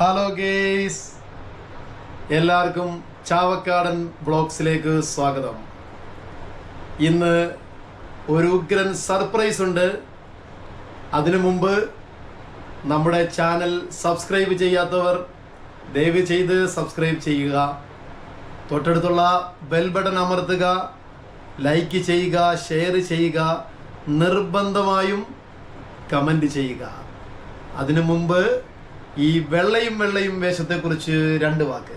Hello guys എല്ലാവർക്കും ചാവക്കാടൻ ബ്ലോഗ്സിലേക്ക് സ്വാഗതം. ഇന്ന് ഒരു ഉഗ്രൻ സർപ്രൈസ് ഉണ്ട്. അതിനു മുമ്പ് നമ്മുടെ ചാനൽ സബ്സ്ക്രൈബ് ചെയ്യാത്തവർ ദയവ് ചെയ്ത് സബ്സ്ക്രൈബ് ചെയ്യുക. തൊട്ടടുത്തുള്ള ബെൽ ബട്ടൺ അമർത്തുക ലൈക്ക് ചെയ്യുക ഷെയർ ചെയ്യുക നിർബന്ധമായും കമന്റ് ചെയ്യുക. അതിനു മുമ്പ് ഈ വെള്ളയും വെള്ളയും വേഷത്തെക്കുറിച്ച് രണ്ട് വാക്ക്.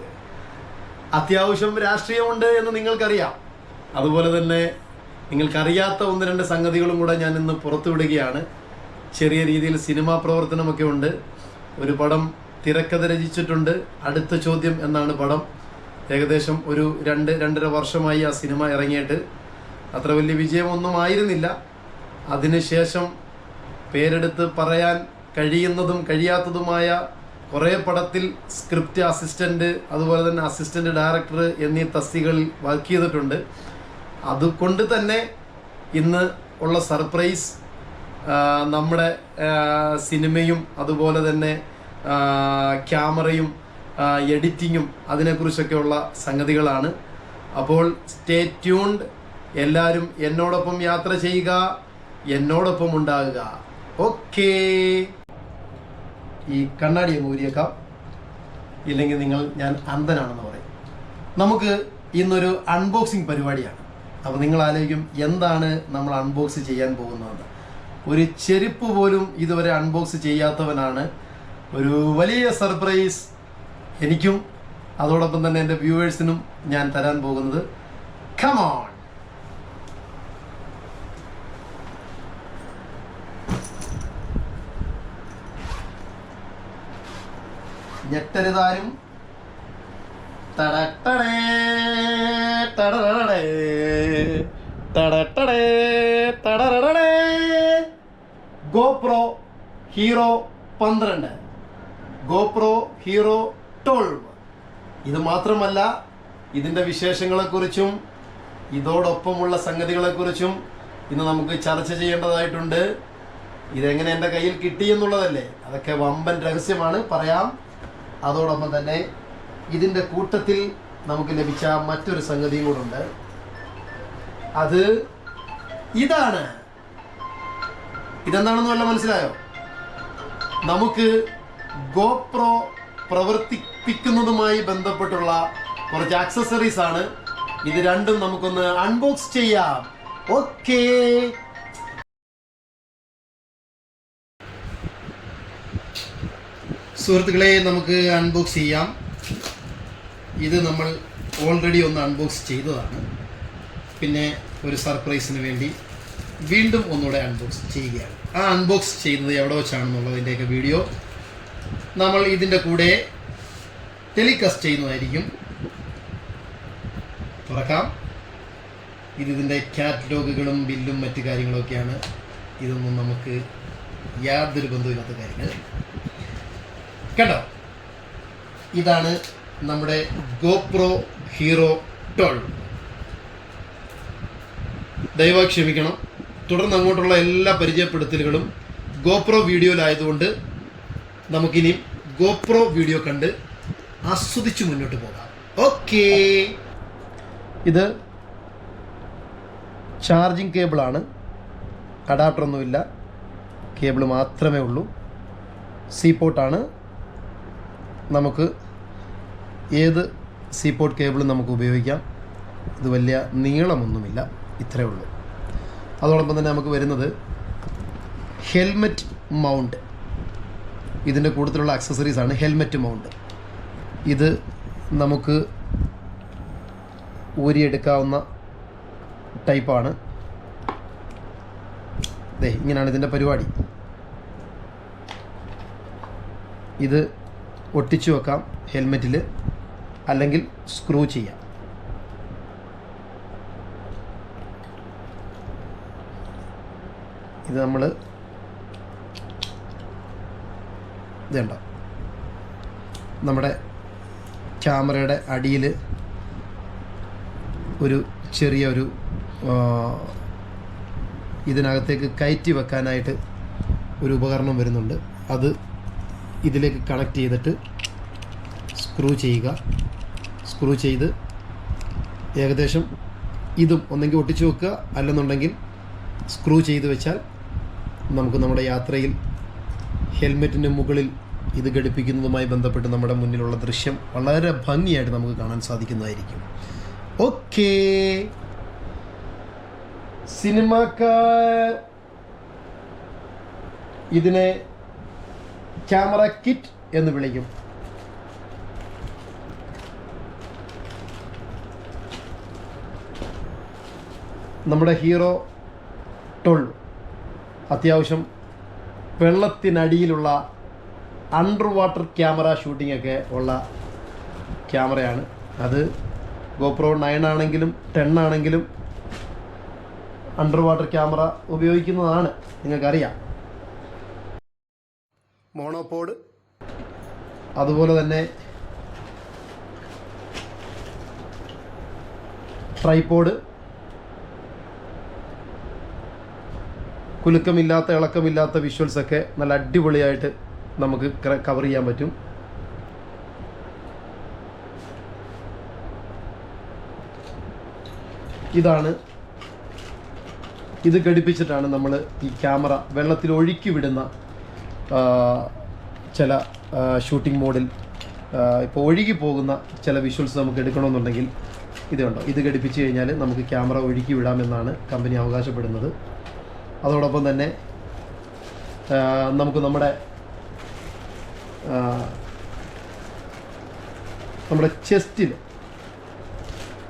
അത്യാവശ്യം രാഷ്ട്രീയമുണ്ട് എന്ന് നിങ്ങൾക്കറിയാം. അതുപോലെ തന്നെ നിങ്ങൾക്കറിയാത്ത ഒന്ന് രണ്ട് സംഗതികളും കൂടെ ഞാൻ ഇന്ന് പുറത്തുവിടുകയാണ് ചെറിയ രീതിയിൽ സിനിമാ പ്രവർത്തനമൊക്കെ ഉണ്ട്. ഒരു പടം തിരക്കഥ രചിച്ചിട്ടുണ്ട്. അടുത്ത ചോദ്യം എന്നാണ് പടം. ഏകദേശം ഒരു രണ്ട് രണ്ടര വർഷമായി ആ സിനിമ ഇറങ്ങിയിട്ട്. അത്ര വലിയ വിജയമൊന്നും ആയിരുന്നില്ല. അതിനുശേഷം പേരെടുത്ത് പറയാൻ കഴിയുന്നതും കഴിയാത്തതുമായ കുറേ പടത്തിൽ സ്ക്രിപ്റ്റ് അസിസ്റ്റന്റ് അതുപോലെ തന്നെ അസിസ്റ്റന്റ് ഡയറക്ടർ എന്നീ തസ്തികളിൽ വർക്ക് ചെയ്തിട്ടുണ്ട്. അതുകൊണ്ട് തന്നെ ഇന്ന് ഉള്ള സർപ്രൈസ് നമ്മുടെ സിനിമയും അതുപോലെ തന്നെ ക്യാമറയും എഡിറ്റിങ്ങും അതിനെക്കുറിച്ചൊക്കെയുള്ള സംഗതികളാണ്. അപ്പോൾ സ്റ്റേ ട്യൂൺഡ് എല്ലാവരും എന്നോടൊപ്പം യാത്ര ചെയ്യുക എന്നോടൊപ്പം ഉണ്ടാകുക. ഓക്കേ ഈ കണ്ണാടി അങ്ങ് ഊരിയേക്കാം. ഇല്ലെങ്കിൽ നിങ്ങൾ ഞാൻ അന്ധനാണെന്ന് പറയും. നമുക്ക് ഇന്നൊരു അൺബോക്സിങ് പരിപാടിയാണ്. അപ്പോൾ നിങ്ങൾ ആലോചിക്കും എന്താണ് നമ്മൾ അൺബോക്സ് ചെയ്യാൻ പോകുന്നതെന്ന് ഒരു ചെരുപ്പ് പോലും ഇതുവരെ അൺബോക്സ് ചെയ്യാത്തവനാണ്. ഒരു വലിയ സർപ്രൈസ് എനിക്കും അതോടൊപ്പം തന്നെ എന്റെ വ്യൂവേഴ്സിനും ഞാൻ തരാൻ പോകുന്നത്. കമോൺ ഞെട്ടരുതാരും. ഗോപ്രോ ഹീറോ പന്ത്രണ്ട്. GoPro Hero twelve. ഇത് മാത്രമല്ല ഇതിന്റെ വിശേഷങ്ങളെക്കുറിച്ചും ഇതോടൊപ്പമുള്ള സംഗതികളെക്കുറിച്ചും ഇന്ന് നമുക്ക് ചർച്ച ചെയ്യേണ്ടതായിട്ടുണ്ട്. ഇതെങ്ങനെ എന്റെ കയ്യിൽ കിട്ടി എന്നുള്ളതല്ലേ? അതൊക്കെ വമ്പൻ രഹസ്യമാണ്. പറയാം. അതോടൊപ്പം തന്നെ ഇതിന്റെ കൂട്ടത്തിൽ നമുക്ക് ലഭിച്ച മറ്റൊരു സംഗതിയും കൂടുണ്ട് അത് ഇതാണ്. ഇതെന്താണെന്ന് വല്ല മനസ്സിലായോ? നമുക്ക് ഗോപ്രോ പ്രവർത്തിപ്പിക്കുന്നതുമായി ബന്ധപ്പെട്ടുള്ള കുറച്ച് ആക്സസറീസ് ആണ്. ഇത് രണ്ടും നമുക്കൊന്ന് അൺബോക്സ് ചെയ്യാം. ഓക്കേ സുഹൃത്തുക്കളെ നമുക്ക് അൺബോക്സ് ചെയ്യാം. ഇത് നമ്മൾ ഓൾറെഡി ഒന്ന് അൺബോക്സ് ചെയ്തതാണ്. പിന്നെ ഒരു സർപ്രൈസിന് വേണ്ടി വീണ്ടും ഒന്നുകൂടെ അൺബോക്സ് ചെയ്യുകയാണ്. ആ അൺബോക്സ് ചെയ്യുന്നത് എവിടെ വെച്ചാണെന്നുള്ളതിന്റെയൊക്കെ വീഡിയോ നമ്മൾ ഇതിന്റെ കൂടെ ടെലികാസ്റ്റ് ചെയ്യുന്നതായിരിക്കും. തുറക്കാം. ഇത് ഇതിന്റെ കാറ്റലോഗുകളും ബില്ലും മറ്റു കാര്യങ്ങളൊക്കെയാണ്. ഇതൊന്നും നമുക്ക് യാതൊരു ബന്ധമില്ലാത്ത കാര്യങ്ങൾ. കേട്ടോ? ഇതാണ് നമ്മുടെ ഗോപ്രോ ഹീറോ ട്വൽവ്. ദയവായി ക്ഷമിക്കണം. തുടർന്ന് അങ്ങോട്ടുള്ള എല്ലാ പരിചയപ്പെടുത്തലുകളും ഗോപ്രോ വീഡിയോയിലായതുകൊണ്ട് നമുക്കിനി ഗോപ്രോ വീഡിയോ കണ്ട് ആസ്വദിച്ച് മുന്നോട്ട് പോകാം. ഓക്കേ. ഇത് ചാർജിങ് കേബിളാണ്. അഡാപ്റ്ററൊന്നുമില്ല. കേബിൾ മാത്രമേ ഉള്ളൂ. സീ പോർട്ടാണ്. നമുക്ക് ഏത് സീ പോർട്ട് കേബിളും നമുക്ക് ഉപയോഗിക്കാം? ഇത് വലിയ നീളമൊന്നുമില്ല. ഇത്രയേ ഉള്ളൂ. അതോടൊപ്പം തന്നെ നമുക്ക് വരുന്നത് ഹെൽമെറ്റ് മൗണ്ട് ഇതിന്റെ കൂടുതലുള്ള അക്സസറീസാണ് ഹെൽമെറ്റ് മൗണ്ട് ഇത് നമുക്ക് ഊരിയെടുക്കാവുന്ന ടൈപ്പാണ് ദേ ഇങ്ങനെയാണ് ഇതിന്റെ പരിപാടി. ഇത് ഒട്ടിച്ചു വെക്കാം ഹെൽമെറ്റിൽ അല്ലെങ്കിൽ സ്ക്രൂ ചെയ്യാം. ഇത് നമ്മൾ ഇതേണ്ട നമ്മുടെ ക്യാമറയുടെ അടിയിൽ ഒരു ചെറിയ ഒരു ഇതിനകത്തേക്ക് കയറ്റി വെക്കാനായിട്ട് ഒരു ഉപകരണം വരുന്നുണ്ട്. അത് ഇതിലേക്ക് കണക്ട് ചെയ്തിട്ട് സ്ക്രൂ ചെയ്യുക. സ്ക്രൂ ചെയ്ത് ഏകദേശം ഇതും ഒന്നെങ്കിൽ ഒട്ടിച്ചു വെക്കുക. അല്ലെന്നുണ്ടെങ്കിൽ സ്ക്രൂ ചെയ്ത് വെച്ചാൽ നമുക്ക് നമ്മുടെ യാത്രയിൽ ഹെൽമെറ്റിന് മുകളിൽ ഇത് ഘടിപ്പിക്കുന്നതുമായി ബന്ധപ്പെട്ട് നമ്മുടെ മുന്നിലുള്ള ദൃശ്യം വളരെ ഭംഗിയായിട്ട് നമുക്ക് കാണാൻ സാധിക്കുന്നതായിരിക്കും. ഓക്കേ. സിനിമാക്കാർ ഇതിനെ ക്യാമറ കിറ്റ് എന്ന് വിളിക്കും. നമ്മുടെ ഹീറോ ടോൾ അത്യാവശ്യം വെള്ളത്തിനടിയിലുള്ള അണ്ടർ വാട്ടർ ക്യാമറ ഷൂട്ടിംഗ് ഒക്കെ ഉള്ള ക്യാമറയാണ്. അത് ഗോപ്രോ നയൻ ആണെങ്കിലും ടെൻ ആണെങ്കിലും അണ്ടർ വാട്ടർ ക്യാമറ ഉപയോഗിക്കുന്നതാണ്. നിങ്ങൾക്കറിയാം. മോണോപോഡ്. അതുപോലെ തന്നെ ട്രൈപോഡ്. കുലുക്കമില്ലാത്ത ഇളക്കമില്ലാത്ത വിഷ്വൽസൊക്കെ നല്ല അടിപൊളിയായിട്ട് നമുക്ക് കവർ ചെയ്യാൻ പറ്റും. ഇതാണ്. ഇത് ഘടിപ്പിച്ചിട്ടാണ് നമ്മൾ ഈ ക്യാമറ വെള്ളത്തിൽ ഒഴുക്കി വിടുന്ന ചില ഷൂട്ടിംഗ് മോഡിൽ ഇപ്പോൾ ഒഴുകി പോകുന്ന ചില വിഷ്വൽസ് നമുക്ക് എടുക്കണമെന്നുണ്ടെങ്കിൽ ഇതുണ്ടോ ഇത് ഘടിപ്പിച്ച് കഴിഞ്ഞാൽ നമുക്ക് ക്യാമറ ഒഴുക്കി വിടാമെന്നാണ് കമ്പനി അവകാശപ്പെടുന്നത്. അതോടൊപ്പം തന്നെ നമുക്ക് നമ്മുടെ നമ്മുടെ ചെസ്റ്റിൽ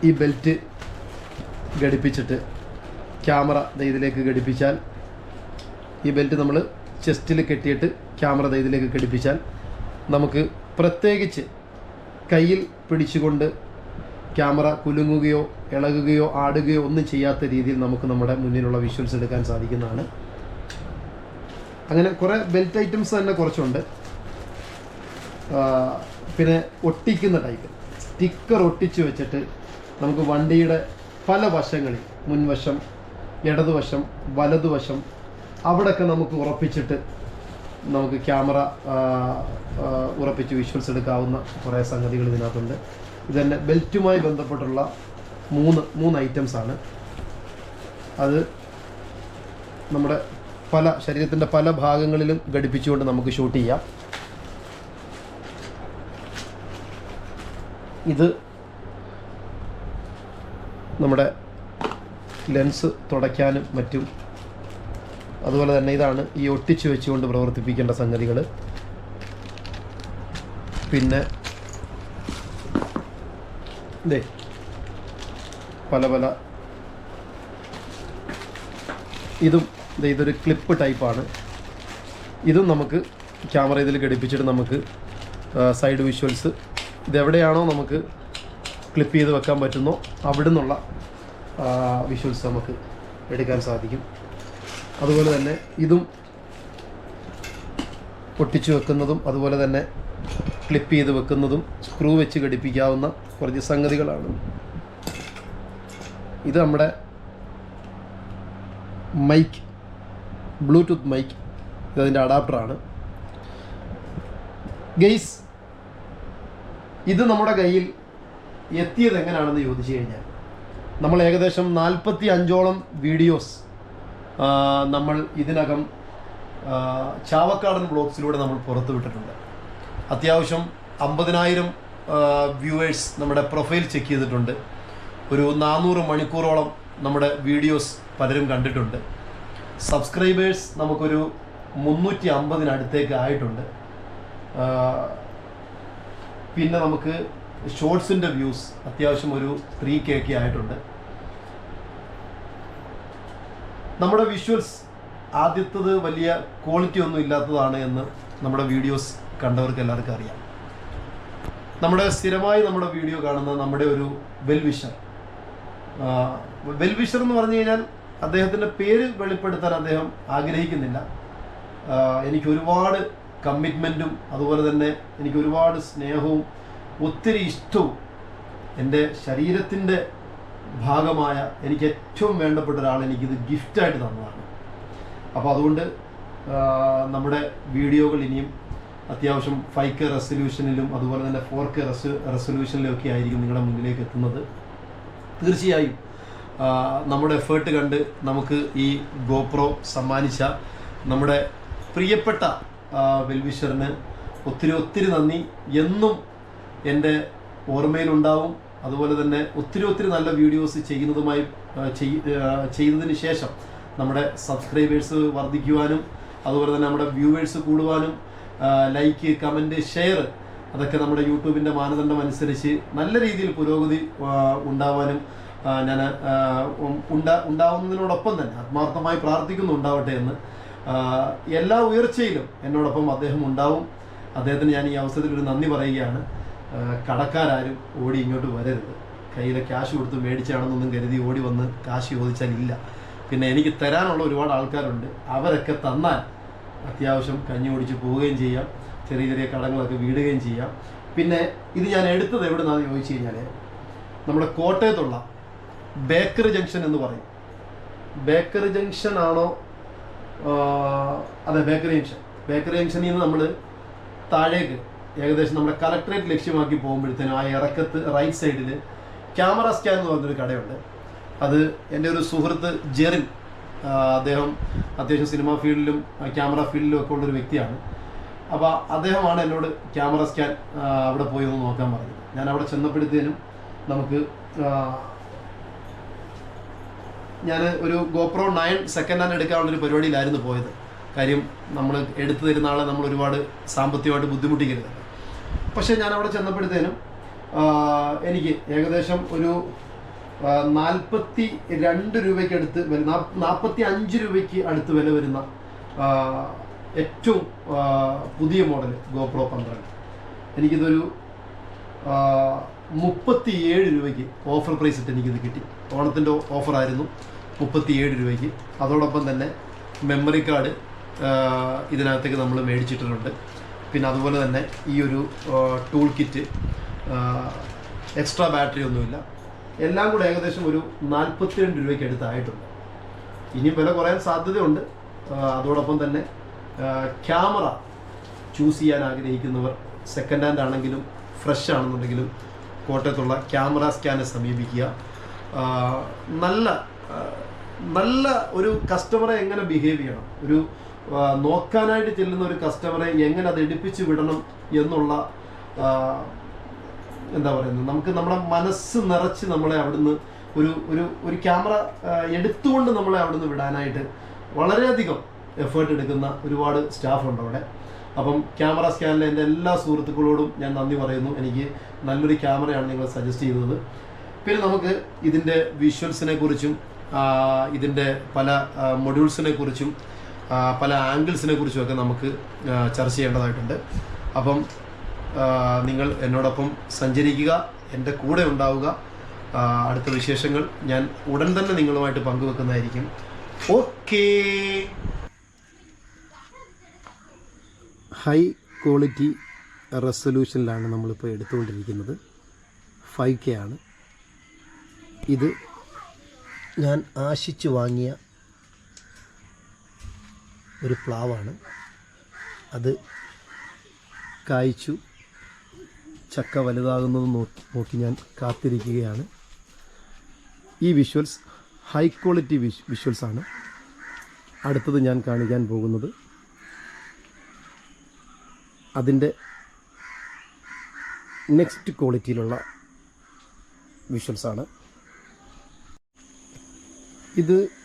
ഈ ബെൽറ്റ് ഘടിപ്പിച്ചിട്ട് ക്യാമറ ഇതിലേക്ക് ഘടിപ്പിച്ചാൽ ഈ ബെൽറ്റ് നമ്മൾ ചെസ്റ്റിൽ കെട്ടിയിട്ട് ക്യാമറ ഇതിലേക്ക് ഘടിപ്പിച്ചാൽ നമുക്ക് പ്രത്യേകിച്ച് കയ്യിൽ പിടിച്ചുകൊണ്ട് ക്യാമറ കുലുങ്ങുകയോ ഇളകുകയോ ആടുകയോ ഒന്നും ചെയ്യാത്ത രീതിയിൽ നമുക്ക് നമ്മുടെ മുന്നിലുള്ള വിഷ്വൽസ് എടുക്കാൻ സാധിക്കുന്നതാണ്. അങ്ങനെ കുറേ ബെൽറ്റ് ഐറ്റംസ് തന്നെ കുറച്ചുണ്ട്. പിന്നെ ഒട്ടിക്കുന്ന ടൈപ്പ് സ്റ്റിക്കർ ഒട്ടിച്ചു വെച്ചിട്ട് നമുക്ക് വണ്ടിയുടെ പല വശങ്ങളിൽ മുൻവശം ഇടതുവശം വലതുവശം അവിടെയൊക്കെ നമുക്ക് ഉറപ്പിച്ചിട്ട് നമുക്ക് ക്യാമറ ഉറപ്പിച്ച് വിഷ്വൽസ് എടുക്കാവുന്ന കുറേ സംഗതികൾ ഇതിനകത്തുണ്ട്. ഇത് തന്നെ ബെൽറ്റുമായി ബന്ധപ്പെട്ടുള്ള മൂന്ന് മൂന്ന് ഐറ്റംസ് ആണ് അത് നമ്മുടെ പല ശരീരത്തിന്റെ പല ഭാഗങ്ങളിലും ഘടിപ്പിച്ചുകൊണ്ട് നമുക്ക് ഷൂട്ട് ചെയ്യാം. ഇത് നമ്മുടെ ലെൻസ് തുടയ്ക്കാനും മറ്റും അതുപോലെ തന്നെ ഇതാണ് ഈ ഒട്ടിച്ചു വെച്ചുകൊണ്ട് പ്രവർത്തിപ്പിക്കേണ്ട സംഗതികൾ പിന്നെ ഇതേ പല പല ഇതും ഇതൊരു ക്ലിപ്പ് ടൈപ്പാണ് ഇതും നമുക്ക് ക്യാമറ ഇതിൽ ഘടിപ്പിച്ചിട്ട് നമുക്ക് സൈഡ് വിഷ്വൽസ് ഇതെവിടെയാണോ നമുക്ക് ക്ലിപ്പ് ചെയ്ത് വെക്കാൻ പറ്റുന്നോ അവിടെ നിന്നുള്ള വിഷ്വൽസ് നമുക്ക് എടുക്കാൻ സാധിക്കും. അതുപോലെ തന്നെ ഇതും പൊട്ടിച്ചു വെക്കുന്നതും അതുപോലെ തന്നെ ക്ലിപ്പ് ചെയ്ത് വെക്കുന്നതും സ്ക്രൂ വെച്ച് ഘടിപ്പിക്കാവുന്ന കുറച്ച് സംഗതികളാണ്. ഇത് നമ്മുടെ മൈക്ക് ബ്ലൂടൂത്ത് മൈക്ക് ഇതതിന്റെ അഡാപ്റ്ററാണ് ഗെയ്സ് ഇത് നമ്മുടെ കയ്യിൽ എത്തിയത് എങ്ങനെയാണെന്ന് ചോദിച്ചു കഴിഞ്ഞാൽ നമ്മൾ ഏകദേശം നാൽപ്പത്തി അഞ്ചോളം വീഡിയോസ് നമ്മൾ ഇതിനകം ചാവക്കാടൻ ബ്ലോഗ്സിലൂടെ നമ്മൾ പുറത്തുവിട്ടിട്ടുണ്ട്. അത്യാവശ്യം അമ്പതിനായിരം വ്യൂവേഴ്സ് നമ്മുടെ പ്രൊഫൈൽ ചെക്ക് ചെയ്തിട്ടുണ്ട്. ഒരു നാനൂറ് മണിക്കൂറോളം നമ്മുടെ വീഡിയോസ് പലരും കണ്ടിട്ടുണ്ട്. സബ്സ്ക്രൈബേഴ്സ് നമുക്കൊരു മുന്നൂറ്റി അമ്പതിനടുത്തേക്ക് ആയിട്ടുണ്ട് പിന്നെ നമുക്ക് ഷോർട്സിന്റെ വ്യൂസ് അത്യാവശ്യം ഒരു ത്രീ കെ ആയിട്ടുണ്ട്. നമ്മുടെ വിഷ്വൽസ് ആദ്യത്തത് വലിയ ക്വാളിറ്റി ഒന്നും ഇല്ലാത്തതാണ് എന്ന് നമ്മുടെ വീഡിയോസ് കണ്ടവർക്ക് എല്ലാവർക്കും അറിയാം. നമ്മുടെ സ്ഥിരമായി നമ്മുടെ വീഡിയോ കാണുന്ന നമ്മുടെ ഒരു വെൽവിഷർ വെൽവിഷർ എന്ന് പറഞ്ഞു കഴിഞ്ഞാൽ അദ്ദേഹത്തിന്റെ പേര് വെളിപ്പെടുത്താൻ അദ്ദേഹം ആഗ്രഹിക്കുന്നില്ല. എനിക്ക് ഒരുപാട് കമ്മിറ്റ്മെന്റും അതുപോലെ തന്നെ എനിക്ക് ഒരുപാട് സ്നേഹവും ഒത്തിരി ഇഷ്ടവും എന്റെ ശരീരത്തിന്റെ ഭാഗമായ എനിക്ക് ഏറ്റവും വേണ്ടപ്പെട്ട ഒരാൾ എനിക്കിത് ഗിഫ്റ്റായിട്ട് തന്നതാണ്. അപ്പോൾ അതുകൊണ്ട് നമ്മുടെ വീഡിയോകൾ ഇനിയും അത്യാവശ്യം ഫൈവ് കെ റെസൊല്യൂഷനിലും അതുപോലെ തന്നെ ഫോർ കെ റെസ് റെസൊല്യൂഷനിലും ഒക്കെ ആയിരിക്കും നിങ്ങളുടെ മുന്നിലേക്ക് എത്തുന്നത്. തീർച്ചയായും നമ്മുടെ എഫേർട്ട് കണ്ട് നമുക്ക് ഈ ഗോപ്രോ സമ്മാനിച്ച നമ്മുടെ പ്രിയപ്പെട്ട വെൽവിഷറിന് ഒത്തിരി ഒത്തിരി നന്ദി. എന്നും എന്റെ ഓർമ്മയിലുണ്ടാവും. അതുപോലെ തന്നെ ഒത്തിരി ഒത്തിരി നല്ല വീഡിയോസ് ചെയ്യുന്നതുമായി ചെയ്തതിന് ശേഷം നമ്മുടെ സബ്സ്ക്രൈബേഴ്സ് വർദ്ധിക്കുവാനും അതുപോലെ തന്നെ നമ്മുടെ വ്യൂവേഴ്സ് കൂടുവാനും ലൈക്ക് കമന്റ് ഷെയർ അതൊക്കെ നമ്മുടെ യൂട്യൂബിന്റെ മാനദണ്ഡം അനുസരിച്ച് നല്ല രീതിയിൽ പുരോഗതി ഉണ്ടാവാനും ഞാൻ ഉണ്ടാ ഉണ്ടാവുന്നതിനോടൊപ്പം തന്നെ ആത്മാർത്ഥമായി പ്രാർത്ഥിക്കുന്നുണ്ടാവട്ടെ എന്ന് എല്ലാ ഉയർച്ചയിലും എന്നോടൊപ്പം അദ്ദേഹം ഉണ്ടാവും. അദ്ദേഹത്തിന് ഞാൻ ഈ അവസരത്തിൽ ഒരു നന്ദി പറയുകയാണ്. കടക്കാരും ഓടി ഇങ്ങോട്ട് വരരുത്. കയ്യിലെ ക്യാഷ് കൊടുത്ത് മേടിച്ചാണെന്നൊന്നും കരുതി ഓടി വന്ന് കാശ് ചോദിച്ചാൽ ഇല്ല. പിന്നെ എനിക്ക് തരാനുള്ള ഒരുപാട് ആൾക്കാരുണ്ട്. അവരൊക്കെ തന്നാൽ അത്യാവശ്യം കഞ്ഞി ഓടിച്ച് പോവുകയും ചെയ്യാം. ചെറിയ ചെറിയ കടങ്ങളൊക്കെ വീടുകയും ചെയ്യാം. പിന്നെ ഇത് ഞാൻ എടുത്തത് എവിടെ നിന്നാണെന്ന് ചോദിച്ചു കഴിഞ്ഞാൽ നമ്മുടെ കോട്ടയത്തുള്ള ബേക്കറി ജംഗ്ഷൻ എന്ന് പറയും. ബേക്കറി ജംഗ്ഷൻ ആണോ? അതെ ബേക്കറി ജംഗ്ഷൻ. ബേക്കറി ജംഗ്ഷനിൽ നിന്ന് നമ്മൾ താഴേക്ക് ഏകദേശം നമ്മുടെ കലക്ടറേറ്റ് ലക്ഷ്യമാക്കി പോകുമ്പോഴത്തേനും ആ ഇറക്കത്ത് റൈറ്റ് സൈഡിൽ ക്യാമറ സ്കാൻ എന്ന് പറഞ്ഞൊരു കടയുണ്ട്. അത് എന്റെ ഒരു സുഹൃത്ത് ജെറിൻ അദ്ദേഹം അത്യാവശ്യം സിനിമാ ഫീൽഡിലും ക്യാമറ ഫീൽഡിലും ഒക്കെ ഉള്ളൊരു വ്യക്തിയാണ്. അപ്പോൾ അദ്ദേഹമാണ് എന്നോട് ക്യാമറ സ്കാൻ അവിടെ പോയി ഒന്ന് നോക്കാൻ പറഞ്ഞത്. ഞാൻ അവിടെ ചെന്നപ്പോഴത്തേനും നമുക്ക് ഞാൻ ഒരു ഗോപ്രോ നയൻ സെക്കൻഡ് ഹാൻഡ് എടുക്കാനുള്ളൊരു പരിപാടിയിലായിരുന്നു പോയത്. കാര്യം നമ്മൾ എടുത്തു തരുന്ന ആളെ നമ്മൾ ഒരുപാട് സാമ്പത്തികമായിട്ട് ബുദ്ധിമുട്ടിക്കരുത് പക്ഷേ ഞാൻ അവിടെ ചെന്നപ്പോഴത്തേനും എനിക്ക് ഏകദേശം ഒരു നാൽപ്പത്തി രണ്ട് രൂപയ്ക്ക് അടുത്ത് വരുന്ന നാൽപ്പത്തി അഞ്ച് രൂപയ്ക്ക് അടുത്ത് വില വരുന്ന ഏറ്റവും പുതിയ മോഡൽ ഗോപ്രോ പന്ത്രണ്ട്. എനിക്കിതൊരു മുപ്പത്തിയേഴ് രൂപയ്ക്ക് ഓഫർ പ്രൈസ് ഇട്ട് എനിക്കിത് കിട്ടി. ഓണത്തിന്റെ ഓഫറായിരുന്നു മുപ്പത്തിയേഴ് രൂപയ്ക്ക്. അതോടൊപ്പം തന്നെ മെമ്മറി കാർഡ് ഇതിനകത്തേക്ക് നമ്മൾ മേടിച്ചിട്ടുണ്ട്. പിന്നെ അതുപോലെ തന്നെ ഈ ഒരു ടൂൾ കിറ്റ് എക്സ്ട്രാ ബാറ്ററി ഒന്നുമില്ല. എല്ലാം കൂടെ ഏകദേശം ഒരു നാൽപ്പത്തിരണ്ട് രൂപയ്ക്ക് അടുത്തായിട്ടുണ്ട്. ഇനി വില കുറയാൻ സാധ്യതയുണ്ട്. അതോടൊപ്പം തന്നെ ക്യാമറ ചൂസ് ചെയ്യാൻ ആഗ്രഹിക്കുന്നവർ സെക്കൻഡ് ഹാൻഡ് ആണെങ്കിലും ഫ്രഷ് ആണെന്നുണ്ടെങ്കിലും കോട്ടയത്തുള്ള ക്യാമറ സ്കാനെ സമീപിക്കുക. നല്ല നല്ല ഒരു കസ്റ്റമറെ എങ്ങനെ ബിഹേവ് ചെയ്യണം? ഒരു നോക്കാനായിട്ട് ചെല്ലുന്ന ഒരു കസ്റ്റമറെ എങ്ങനെ അത് എടുപ്പിച്ച് വിടണം എന്നുള്ള എന്താ പറയുന്നത്? നമുക്ക് നമ്മുടെ മനസ്സ് നിറച്ച് നമ്മളെ അവിടുന്ന് ഒരു ഒരു ഒരു ക്യാമറ എടുത്തുകൊണ്ട് നമ്മളെ അവിടുന്ന് വിടാനായിട്ട് വളരെയധികം എഫേർട്ട് എടുക്കുന്ന ഒരുപാട് സ്റ്റാഫ് ഉണ്ട് അവിടെ. അപ്പം ക്യാമറ സ്കാനിലെ എന്റെ എല്ലാ സുഹൃത്തുക്കളോടും ഞാൻ നന്ദി പറയുന്നു. എനിക്ക് നല്ലൊരു ക്യാമറയാണ് നിങ്ങൾ സജസ്റ്റ് ചെയ്തത്. പിന്നെ നമുക്ക് ഇതിന്റെ വിഷ്വൽസിനെ കുറിച്ചും ഇതിന്റെ പല മൊഡ്യൂൾസിനെ കുറിച്ചും പല ആംഗിൾസിനെ കുറിച്ചുമൊക്കെ നമുക്ക് ചർച്ച ചെയ്യേണ്ടതായിട്ടുണ്ട്. അപ്പം നിങ്ങൾ എന്നോടൊപ്പം സഞ്ചരിക്കുക എന്റെ കൂടെ ഉണ്ടാവുക. അടുത്ത വിശേഷങ്ങൾ ഞാൻ ഉടൻ തന്നെ നിങ്ങളുമായിട്ട് പങ്കുവെക്കുന്നതായിരിക്കും. ഓക്കേ. ഹൈ ക്വാളിറ്റി റെസൊല്യൂഷനിലാണ് നമ്മളിപ്പോൾ എടുത്തുകൊണ്ടിരിക്കുന്നത്. ഫൈവ് കെ ആണ്. ഇത് ഞാൻ ആശിച്ചു വാങ്ങിയ ഒരു പ്ലാവാണ്. അത് കായ്ച്ചു ചക്ക വലുതാകുന്നത് നോക്കി ഞാൻ കാത്തിരിക്കുകയാണ്. ഈ വിഷ്വൽസ് ഹൈ ക്വാളിറ്റി വിഷ് വിഷ്വൽസ് ആണ് അടുത്തത് ഞാൻ കാണിക്കാൻ പോകുന്നത്. അതിന്റെ നെക്സ്റ്റ് ക്വാളിറ്റിയിലുള്ള വിഷ്വൽസാണ്. ഇത്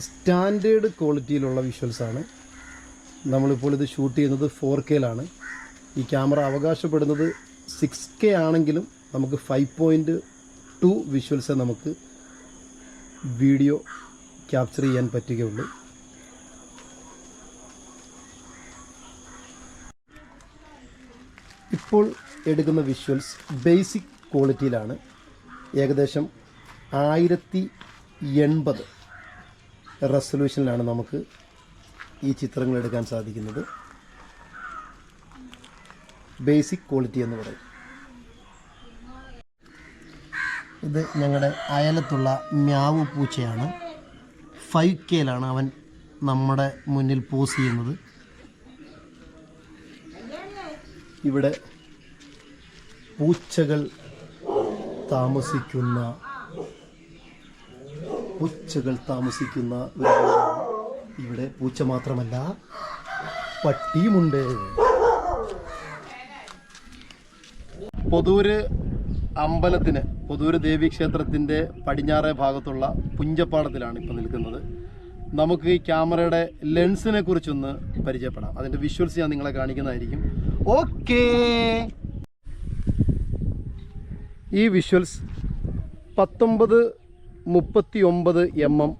സ്റ്റാൻഡേർഡ് ക്വാളിറ്റിയിലുള്ള വിഷ്വൽസ് ആണ് നമ്മളിപ്പോൾ ഇത് ഷൂട്ട് ചെയ്യുന്നത് ഫോർ കെയിലാണ് ഈ ക്യാമറ അവകാശപ്പെടുന്നത് സിക്സ് കെ ആണെങ്കിലും നമുക്ക് ഫൈവ് പോയിന്റ് ടു വിഷ്വൽസ് നമുക്ക് വീഡിയോ ക്യാപ്ചർ ചെയ്യാൻ പറ്റുകയുള്ളൂ. ഇപ്പോൾ എടുക്കുന്ന വിഷ്വൽസ് ബേസിക് ക്വാളിറ്റിയിലാണ്. ഏകദേശം ആയിരത്തി എൺപത് റെസൊല്യൂഷനിലാണ് നമുക്ക് ഈ ചിത്രങ്ങൾ എടുക്കാൻ സാധിക്കുന്നത്. ബേസിക് ക്വാളിറ്റി എന്ന് പറയും. ഇത് ഞങ്ങളുടെ അയലത്തുള്ള മ്യാവു പൂച്ചയാണ്. ഫൈവ് കെയിലാണ് അവൻ നമ്മുടെ മുന്നിൽ പോസ് ചെയ്യുന്നത്. ഇവിടെ പൂച്ചകൾ താമസിക്കുന്ന പൂച്ചകൾ താമസിക്കുന്ന. ഇവിടെ പൂച്ച മാത്രമല്ല പട്ടിയുമുണ്ട്. പൊതൂര് അമ്പലത്തിന് പൊതൂര് ദേവീക്ഷേത്രത്തിന്റെ പടിഞ്ഞാറേ ഭാഗത്തുള്ള പുഞ്ചപ്പാടത്തിലാണ് ഇപ്പോൾ നിൽക്കുന്നത്. നമുക്ക് ഈ ക്യാമറയുടെ ലെൻസിനെ കുറിച്ചൊന്ന് പരിചയപ്പെടാം. അതിന്റെ വിഷ്വൽസ് ഞാൻ നിങ്ങളെ കാണിക്കുന്നതായിരിക്കും. ഓക്കേ. ഈ വിഷ്വൽസ് പത്തൊമ്പത് മുപ്പത്തി ഒമ്പത് എം എം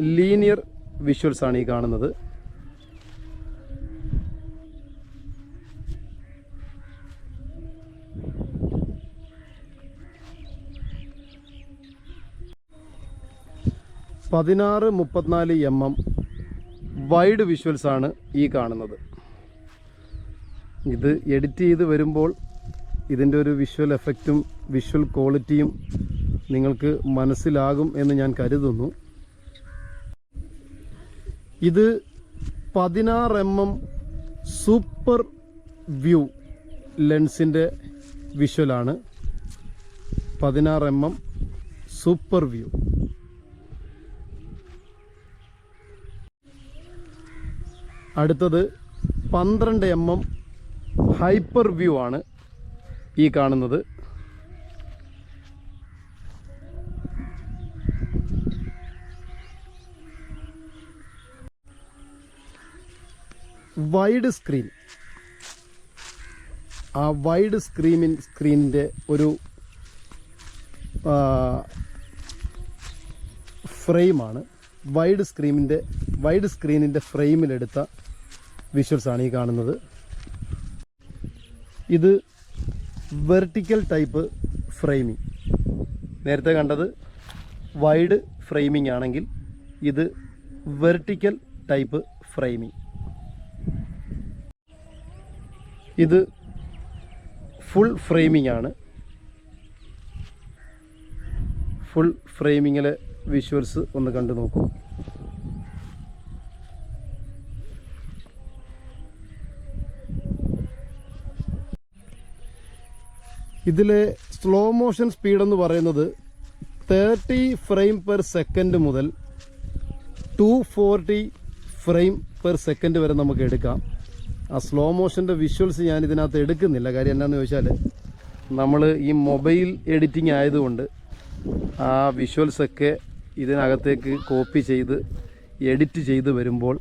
ലീനിയർ വിഷ്വൽസ് ആണ് ഈ കാണുന്നത്. പതിനാറ് മുപ്പത്തിനാല് എം എം വൈഡ് വിഷ്വൽസ് ആണ് ഈ കാണുന്നത്. ഇത് എഡിറ്റ് ചെയ്ത് വരുമ്പോൾ ഇതിന്റെ ഒരു വിഷ്വൽ എഫക്റ്റും വിഷ്വൽ ക്വാളിറ്റിയും നിങ്ങൾക്ക് മനസ്സിലാകും എന്ന് ഞാൻ കരുതുന്നു. ഇത് പതിനാറ് എം എം സൂപ്പർ വ്യൂ ലെൻസിന്റെ വിഷ്വലാണ്. പതിനാറ് എം എം സൂപ്പർ വ്യൂ. അടുത്തത് പന്ത്രണ്ട് എം എം ഹൈപ്പർ വ്യൂ ആണ് ഈ കാണുന്നത്. വൈഡ് സ്ക്രീൻ ആ വൈഡ് സ്ക്രീമിൻ സ്ക്രീനിന്റെ ഒരു ഫ്രെയിമാണ്. വൈഡ് സ്ക്രീമിന്റെ വൈഡ് സ്ക്രീനിന്റെ ഫ്രെയിമിലെടുത്ത വിഷ്വൽസ് ആണ് ഈ കാണുന്നത്. ഇത് വെർട്ടിക്കൽ ടൈപ്പ് ഫ്രെയിമിംഗ് നേരത്തെ കണ്ടത് വൈഡ് ഫ്രെയിമിംഗ് ആണെങ്കിൽ ഇത് വെർട്ടിക്കൽ ടൈപ്പ് ഫ്രെയിമിംഗ് ഇത് ഫുൾ ഫ്രെയിമിംഗ് ആണ്. ഫുൾ ഫ്രെയിമിങ്ങിലെ വിഷ്വൽസ് ഒന്ന് കണ്ടു നോക്കൂ. ഇതിലെ സ്ലോ മോഷൻ സ്പീഡെന്ന് പറയുന്നത് തേർട്ടി ഫ്രെയിം പെർ സെക്കൻഡ് മുതൽ to forty frame per second വരെ നമുക്ക് എടുക്കാം. ആ സ്ലോ മോഷന്റെ വിഷ്വൽസ് ഞാൻ ഇതിനകത്ത് എടുക്കുന്നില്ല. കാര്യം എന്നാന്ന് ചോദിച്ചാൽ നമ്മൾ ഈ മൊബൈൽ എഡിറ്റിംഗ് ആയതുകൊണ്ട് ആ വിഷ്വൽസൊക്കെ ഇതിനകത്തേക്ക് കോപ്പി ചെയ്ത് എഡിറ്റ് ചെയ്ത് വരുമ്പോൾ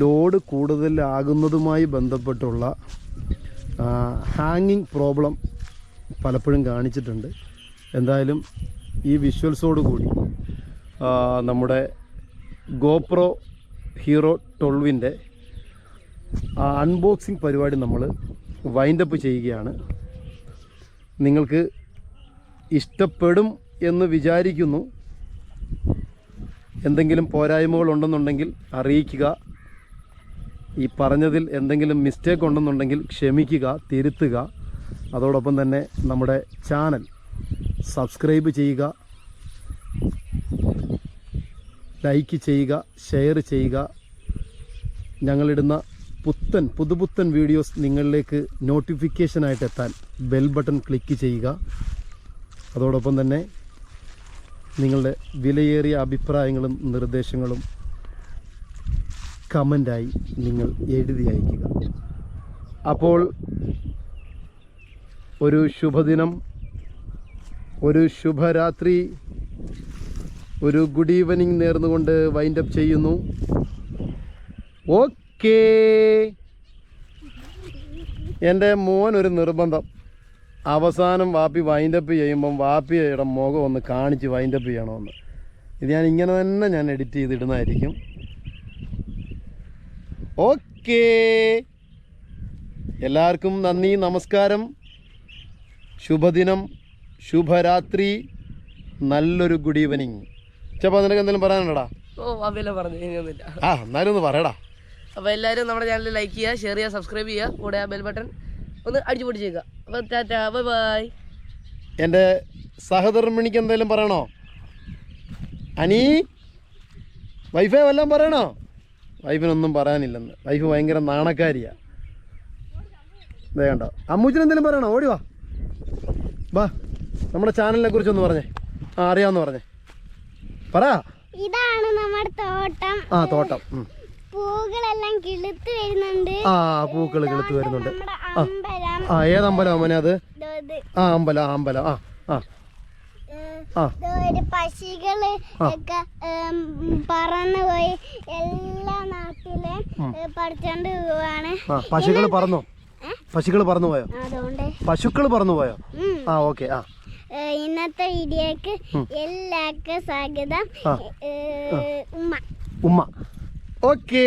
ലോഡ് കൂടുതലാകുന്നതുമായി ബന്ധപ്പെട്ടുള്ള ഹാങ്ങിങ് പ്രോബ്ലം പലപ്പോഴും കാണിച്ചിട്ടുണ്ട്. എന്തായാലും ഈ വിഷ്വൽസോട് കൂടി നമ്മുടെ ഗോപ്രോ ഹീറോ ട്വൽവിന്റെ അൺബോക്സിങ് പരിപാടി നമ്മൾ വൈൻഡപ്പ് ചെയ്യുകയാണ്. നിങ്ങൾക്ക് ഇഷ്ടപ്പെടും എന്ന് വിചാരിക്കുന്നു. എന്തെങ്കിലും പോരായ്മകൾ ഉണ്ടെന്നുണ്ടെങ്കിൽ അറിയിക്കുക. ഈ പറഞ്ഞതിൽ എന്തെങ്കിലും മിസ്റ്റേക്ക് ഉണ്ടെന്നുണ്ടെങ്കിൽ ക്ഷമിക്കുക തിരുത്തുക. അതോടൊപ്പം തന്നെ നമ്മുടെ ചാനൽ സബ്സ്ക്രൈബ് ചെയ്യുക. ലൈക്ക് ചെയ്യുക ഷെയർ ചെയ്യുക. ഞങ്ങളിടുന്ന പുത്തൻ പുതുപുത്തൻ വീഡിയോസ് നിങ്ങളിലേക്ക് നോട്ടിഫിക്കേഷനായിട്ട് എത്താൻ ബെൽ ബട്ടൺ ക്ലിക്ക് ചെയ്യുക. അതോടൊപ്പം തന്നെ നിങ്ങളുടെ വിലയേറിയ അഭിപ്രായങ്ങളും നിർദ്ദേശങ്ങളും കമന്റായി നിങ്ങൾ എഴുതി അയക്കുക അപ്പോൾ ഒരു ശുഭദിനം ഒരു ശുഭരാത്രി ഒരു ഗുഡ് ഈവനിങ് നേർന്നുകൊണ്ട് വൈൻഡപ്പ് ചെയ്യുന്നു. ഓക്കേ എന്റെ മോൻ ഒരു നിർബന്ധം. അവസാനം വാപ്പി വൈൻഡപ്പ് ചെയ്യുമ്പം വാപ്പിയുടെ മുഖം ഒന്ന് കാണിച്ച് വൈൻഡപ്പ് ചെയ്യണമെന്ന്. ഇത് ഞാൻ ഇങ്ങനെ തന്നെ ഞാൻ എഡിറ്റ് ചെയ്തിടുന്നതായിരിക്കും. ഓക്കേ എല്ലാവർക്കും നന്ദി നമസ്കാരം. ശുഭദിനം ശുഭരാത്രി നല്ലൊരു ഗുഡ് ഈവനിങ് ചപ്പാ നിനക്ക് എന്തെങ്കിലും പറയാനുണ്ടോടാ? ഓ പറഞ്ഞു ആ എന്നാലും ഒന്ന് പറയടാ. അപ്പോൾ എല്ലാവരും നമ്മുടെ ചാനൽ ലൈക്ക് ചെയ്യുക ഷെയർ ചെയ്യുക സബ്സ്ക്രൈബ് ചെയ്യുക. കൂടെ ആ ബെൽ ബട്ടൺ ഒന്ന് അടിച്ചു പൊടിച്ചേക്കുക അപ്പോൾ ടാറ്റാ ബൈ ബൈ എന്റെ സഹധർമ്മിണിക്ക് എന്തെങ്കിലും പറയണോ? അനി വൈഫേ വല്ലതും പറയണോ? വൈഫിനൊന്നും പറയാനില്ലെന്ന്. വൈഫ് ഭയങ്കര നാണക്കാരിയാണ് ദേ കണ്ടോ. അമ്മൂച്ചിന് എന്തെങ്കിലും പറയണോ? ഓടി വാ. വാ നമ്മുടെ ചാനലിനെ കുറിച്ചൊന്ന് പറഞ്ഞേ. ആ അറിയാമെന്ന് പറഞ്ഞേ. പറ. ഇതാണ് നമ്മുടെ തോട്ടം. ആ തോട്ടം. ഉം. പൂകളെല്ലാം കിളുത്ത് വരുന്നുണ്ട്. ആ പൂക്കൾ കിളുത്ത് വരുന്നുണ്ട്. അമ്പലം. ആ ഏതമ്പലം അമ്മനെ അത്? ആ അമ്പലം ആ അമ്പലം. ആ ആ. പക്ഷികൾ ഒക്കെ പറന്നു പോയി. എല്ലാ നാട്ടിലെ പഠിച്ചോണ്ട് പോവാണ്. പശുക്കൾ പറന്നോ? പശുക്കൾ പറന്നു പോയോ? പശുക്കൾ പശുക്കൾ പറന്നു പോയോ? ആ ഓക്കെ ആ. ഇന്നത്തെ വീഡിയോക്ക് എല്ലാവർക്കും സ്വാഗതം. ഉമ്മ. ഉമ്മ. ഓക്കേ